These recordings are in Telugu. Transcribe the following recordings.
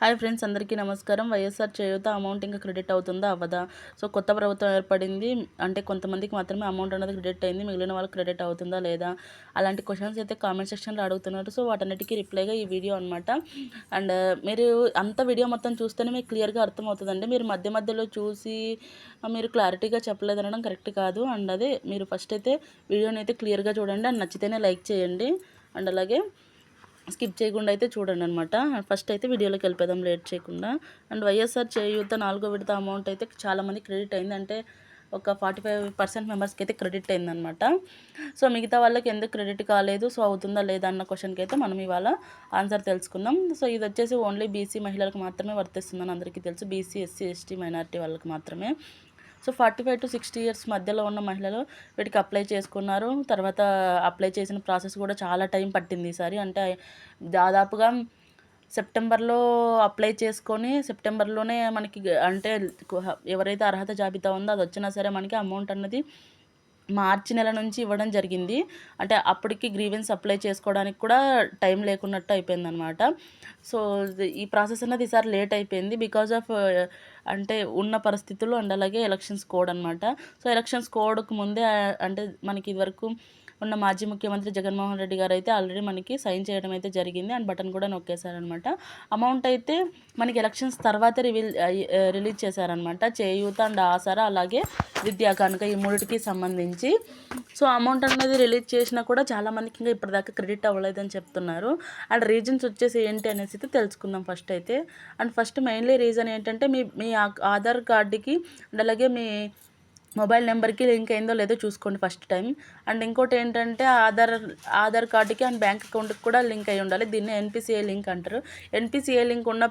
హాయ్ ఫ్రెండ్స్ అందరికీ నమస్కారం. వైఎస్ఆర్ చేయూత అమౌంట్ ఇంకా క్రెడిట్ అవుతుందా? అవ్వదా? సో కొత్త ప్రభుత్వం ఏర్పడింది. అంటే కొంతమందికి మాత్రమే అమౌంట్ అనేది క్రెడిట్ అయింది. మిగిలిన వాళ్ళకి క్రెడిట్ అవుతుందా లేదా? అలాంటి క్వశ్చన్స్ అయితే కామెంట్ సెక్షన్లో అడుగుతున్నారు. సో వాటన్నిటికీ రిప్లైగా ఈ వీడియో అనమాట అండ్ మీరు అంత వీడియో మొత్తం చూస్తేనే మీకు క్లియర్గా అర్థమవుతుందండి. మీరు మధ్య మధ్యలో చూసి మీరు క్లారిటీగా చెప్పలేదు అనడం కరెక్ట్ కాదు. అండ్ అదే మీరు ఫస్ట్ అయితే వీడియోని అయితే క్లియర్గా చూడండి. అండ్ నచ్చితేనే లైక్ చేయండి. అండ్ అలాగే స్కిప్ చేయకుండా అయితే చూడండి అనమాట ఫస్ట్ అయితే వీడియోలోకి వెళ్ళిపోదాం లేట్ చేయకుండా. అండ్ వైఎస్ఆర్ చేయూత నాలుగో విడత అమౌంట్ అయితే చాలామంది క్రెడిట్ అయింది. అంటే ఒక ఫార్టీ ఫైవ్ పర్సెంట్ మెంబర్స్కి అయితే క్రెడిట్ అయిందనమాట. సో మిగతా వాళ్ళకి ఎందుకు క్రెడిట్ కాలేదు సో అవుతుందా లేదా అన్న క్వశ్చన్కి అయితే మనం ఇవాళ ఆన్సర్ తెలుసుకుందాం. సో ఇది వచ్చేసి ఓన్లీ బీసీ మహిళలకు మాత్రమే వర్తిస్తుందని అందరికీ తెలుసు. బీసీ ఎస్సీ ఎస్టీ మైనారిటీ వాళ్ళకి మాత్రమే. So forty five to sixty years మధ్యలో ఉన్న మహిళలు వీటికి అప్లై చేసుకున్నారు. తర్వాత అప్లై చేసిన ప్రాసెస్ కూడా చాలా టైం పట్టింది ఈసారి అంటే దాదాపుగా సెప్టెంబర్లో అప్లై చేసుకొని సెప్టెంబర్లోనే మనకి అంటే ఎవరైతే అర్హత జాబితా ఉందో అది వచ్చినా సరే మనకి అమౌంట్ అన్నది మార్చి నెల నుంచి ఇవ్వడం జరిగింది. అంటే అప్పటికి గ్రీవెన్స్ అప్లై చేసుకోవడానికి కూడా టైం లేకున్నట్టు అయిపోయిందనమాట సో ఈ ప్రాసెస్ అనేది ఈసారి లేట్ అయిపోయింది. బికాజ్ ఆఫ్ అంటే ఉన్న పరిస్థితులు అండ్ అలాగే ఎలక్షన్స్ కోడ్ అనమాట సో ఎలక్షన్స్ కోడ్కు ముందే అంటే మనకి ఇదివరకు ఉన్న మాజీ ముఖ్యమంత్రి జగన్మోహన్ రెడ్డి గారు అయితే ఆల్రెడీ మనకి సైన్ చేయడం అయితే జరిగింది. అండ్ బటన్ కూడా నొక్కేశారనమాట అమౌంట్ అయితే మనకి ఎలక్షన్స్ తర్వాత రివీల్ రిలీజ్ చేశారనమాట చేయూత అండ్ ఆసరా అలాగే విద్యా కానుక ఈ మూడిటికి సంబంధించి. సో అమౌంట్ అనేది రిలీజ్ చేసినా కూడా చాలామందికి ఇంకా ఇప్పటిదాకా క్రెడిట్ అవ్వలేదని చెప్తున్నారు. అండ్ రీజన్స్ వచ్చేసి ఏంటి అనేసి అయితే తెలుసుకుందాం ఫస్ట్ అయితే. అండ్ ఫస్ట్ మెయిన్లీ రీజన్ ఏంటంటే మీ మీ ఆధార్ కార్డుకి అండ్ అలాగే మీ మొబైల్ నెంబర్కి లింక్ అయిందో లేదో చూసుకోండి ఫస్ట్ టైం. అండ్ ఇంకోటి ఏంటంటే ఆధార్ ఆధార్ కార్డుకి అండ్ బ్యాంక్ అకౌంట్కి కూడా లింక్ అయి ఉండాలి. దీన్ని ఎన్పిసిఐ లింక్ అంటారు. ఎన్పిసిఐ లింక్ ఉన్న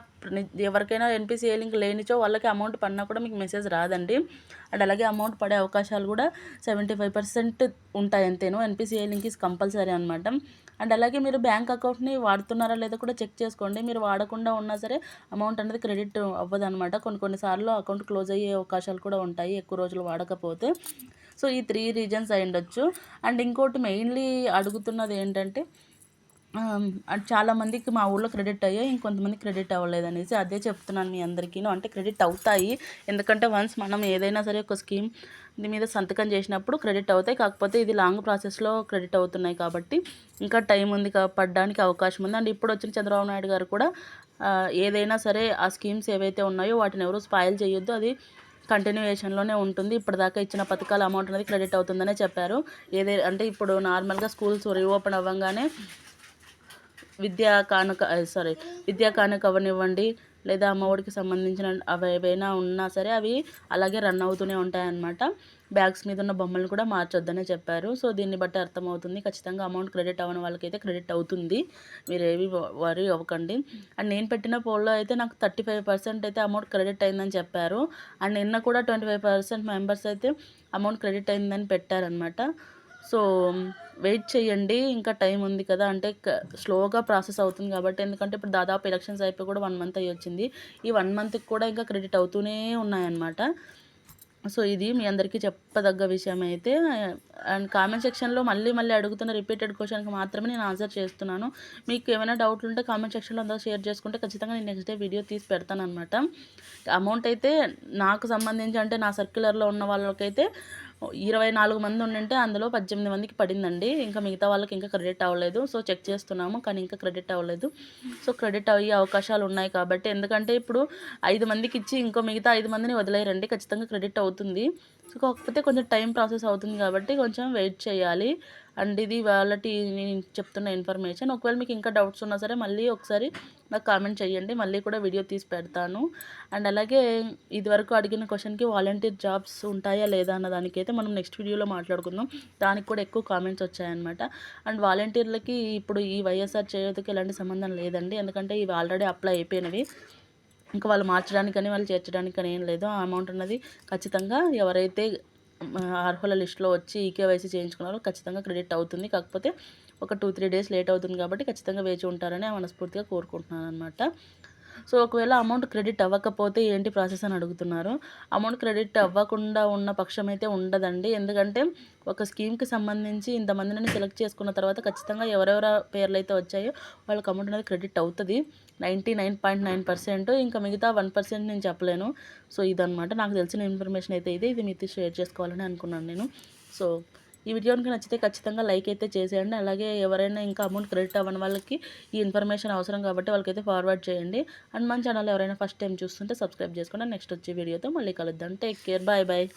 ఎవరికైనా ఎన్పిసిఐ లింక్ లేనిచో వాళ్ళకి అమౌంట్ పడినా కూడా మీకు మెసేజ్ రాదండి. అండ్ అలాగే అమౌంట్ పడే అవకాశాలు కూడా సెవెంటీ ఫైవ్ పర్సెంట్ ఉంటాయి అంతేను. ఎన్పిసిఐ లింక్ ఇస్ కంపల్సరీ అనమాట అండ్ అలాగే మీరు బ్యాంక్ అకౌంట్ని వాడుతున్నారా లేదా కూడా చెక్ చేసుకోండి. మీరు వాడకుండా ఉన్నా సరే అమౌంట్ అనేది క్రెడిట్ అవ్వదు అనమాట కొన్ని కొన్నిసార్లు అకౌంట్ క్లోజ్ అయ్యే అవకాశాలు కూడా ఉంటాయి. ఎక్కువ రోజులు వాడకపోతే. సో ఈ త్రీ రీజన్స్ అయి ఉండొచ్చు. అండ్ ఇంకోటి మెయిన్లీ అడుగుతున్నది ఏంటంటే చాలామందికి మా ఊళ్ళో క్రెడిట్ అయ్యాయి ఇంకొంతమంది క్రెడిట్ అవ్వలేదు అనేసి అదే చెప్తున్నాను మీ అందరికీ అంటే క్రెడిట్ అవుతాయి. ఎందుకంటే వన్స్ మనం ఏదైనా సరే ఒక స్కీమ్ దీని మీద సంతకం చేసినప్పుడు క్రెడిట్ అవుతాయి. కాకపోతే ఇది లాంగ్ ప్రాసెస్లో క్రెడిట్ అవుతున్నాయి కాబట్టి ఇంకా టైం ఉంది పడడానికి అవకాశం ఉంది. అండ్ ఇప్పుడు వచ్చిన చంద్రబాబు నాయుడు గారు కూడా ఏదైనా సరే ఆ స్కీమ్స్ ఏవైతే ఉన్నాయో వాటిని ఎవరు స్పాయిల్ చేయొద్దు. అది కంటిన్యూయేషన్లోనే ఉంటుంది. ఇప్పటిదాకా ఇచ్చిన పథకాల అమౌంట్ అనేది క్రెడిట్ అవుతుందనే చెప్పారు. ఏదే అంటే ఇప్పుడు నార్మల్గా స్కూల్స్ రీఓపెన్ అవ్వగానే విద్యా కానుక సారీ విద్యా కానుక అవనివ్వండి లేదా అమ్మఒడికి సంబంధించిన అవి ఏవైనా ఉన్నా సరే అవి అలాగే రన్ అవుతూనే ఉంటాయన్నమాట. బ్యాగ్స్ మీద ఉన్న బొమ్మలను కూడా మార్చొద్దనే చెప్పారు. సో దీన్ని బట్టి అర్థమవుతుంది. ఖచ్చితంగా అమౌంట్ క్రెడిట్ అవ్వని వాళ్ళకైతే క్రెడిట్ అవుతుంది. మీరు ఏవి వరి అవ్వకండి. అండ్ నేను పెట్టిన పోల్లో అయితే నాకు థర్టీ ఫైవ్ పర్సెంట్ అయితే అమౌంట్ క్రెడిట్ అయిందని చెప్పారు. అండ్ నిన్న కూడా ట్వంటీ ఫైవ్ పర్సెంట్ మెంబర్స్ అయితే అమౌంట్ క్రెడిట్ అయిందని పెట్టారనమాట సో వెయిట్ చేయండి ఇంకా టైం ఉంది కదా. అంటే స్లోగా ప్రాసెస్ అవుతుంది కాబట్టి ఎందుకంటే ఇప్పుడు దాదాపు ఎలక్షన్స్ అయిపోయి కూడా వన్ మంత్ అయ్యి వచ్చింది. ఈ వన్ మంత్కి కూడా ఇంకా క్రెడిట్ అవుతూనే ఉన్నాయన్నమాట. సో ఇది మీ అందరికీ చెప్పదగ్గ విషయం అయితే. అండ్ కామెంట్ సెక్షన్లో మళ్ళీ మళ్ళీ అడుగుతున్న రిపీటెడ్ క్వశ్చన్కి మాత్రమే నేను ఆన్సర్ చేస్తున్నాను. మీకు ఏమైనా డౌట్లు ఉంటే కామెంట్ సెక్షన్లో అందరూ షేర్ చేసుకుంటే ఖచ్చితంగా నేను నెక్స్ట్ డే వీడియో తీసి పెడతాను అనమాట అమౌంట్ అయితే నాకు సంబంధించి అంటే నా సర్క్యులర్లో ఉన్న వాళ్ళకైతే ఇరవై నాలుగు మంది ఉండింటే అందులో పద్దెనిమిది మందికి పడిందండి. ఇంకా మిగతా వాళ్ళకి ఇంకా క్రెడిట్ అవ్వలేదు. సో చెక్ చేస్తున్నాము కానీ ఇంకా క్రెడిట్ అవ్వలేదు. సో క్రెడిట్ అయ్యే అవకాశాలు ఉన్నాయి కాబట్టి ఎందుకంటే ఇప్పుడు ఐదు మందికి ఇచ్చి ఇంకో మిగతా ఐదు మందిని వదిలేయరండి. ఖచ్చితంగా క్రెడిట్ అవుతుంది. సో కాకపోతే కొంచెం టైం ప్రాసెస్ అవుతుంది కాబట్టి కొంచెం వెయిట్ చేయాలి. అండ్ ఇది వాళ్ళటి నేను చెప్తున్న ఇన్ఫర్మేషన్ ఒకవేళ మీకు ఇంకా డౌట్స్ ఉన్నా సరే మళ్ళీ ఒకసారి నాకు కామెంట్ చేయండి. మళ్ళీ కూడా వీడియో తీసి పెడతాను. అండ్ అలాగే ఇదివరకు అడిగిన క్వశ్చన్కి వాలంటీర్ జాబ్స్ ఉంటాయా లేదా అన్న దానికైతే మనం నెక్స్ట్ వీడియోలో మాట్లాడుకుందాం. దానికి కూడా ఎక్కువ కామెంట్స్ వచ్చాయన్నమాట. అండ్ వాలంటీర్లకి ఇప్పుడు ఈ వైఎస్ఆర్ చేయడానికి ఎలాంటి సంబంధం లేదండి. ఎందుకంటే ఇవి ఆల్రెడీ అప్లై అయిపోయినవి. ఇంకా వాళ్ళు మార్చడానికని వాళ్ళు చేర్చడానికి కానీ ఏం లేదు. ఆ అమౌంట్ అన్నది ఖచ్చితంగా ఎవరైతే అర్హుల లిస్టులో వచ్చి ఈకేవైసీ చేయించుకున్నారో ఖచ్చితంగా క్రెడిట్ అవుతుంది. కాకపోతే ఒక టూ త్రీ డేస్ లేట్ అవుతుంది కాబట్టి ఖచ్చితంగా వేచి ఉంటారని మనస్ఫూర్తిగా కోరుకుంటున్నాను అనమాట సో ఒకవేళ అమౌంట్ క్రెడిట్ అవ్వకపోతే ఏంటి ప్రాసెస్ అని అడుగుతున్నారు. అమౌంట్ క్రెడిట్ అవ్వకుండా ఉన్న పక్షం అయితే ఉండదండి. ఎందుకంటే ఒక స్కీమ్కి సంబంధించి ఇంతమందిని సెలెక్ట్ చేసుకున్న తర్వాత ఖచ్చితంగా ఎవరెవరు పేర్లు అయితే వచ్చాయో వాళ్ళకి అమౌంట్ అనేది క్రెడిట్ అవుతుంది. Ninety nine point nine percent ఇంకా మిగతా వన్ పర్సెంట్ నేను చెప్పలేను. సో ఇదనమాట నాకు తెలిసిన ఇన్ఫర్మేషన్ అయితే ఇది. ఇది మీతో షేర్ చేసుకోవాలని అనుకున్నాను నేను. సో ఈ వీడియో కనుక నచ్చితే ఖచ్చితంగా లైక్ అయితే చేసేయండి. అలాగే ఎవరైనా ఇంకా అమౌంట్ క్రెడిట్ అవ్వని వాళ్ళకి ఈ ఇన్ఫర్మేషన్ అవసరం కాబట్టి వాళ్ళకైతే ఫార్వర్డ్ చేయండి. అండ్ మన ఛానల్ ఎవరైనా ఫస్ట్ టైం చూస్తుంటే సబ్స్క్రైబ్ చేసుకోండి. నెక్స్ట్ వచ్చే వీడియోతో మళ్ళీ కలుద్దాం. Take care. Bye bye.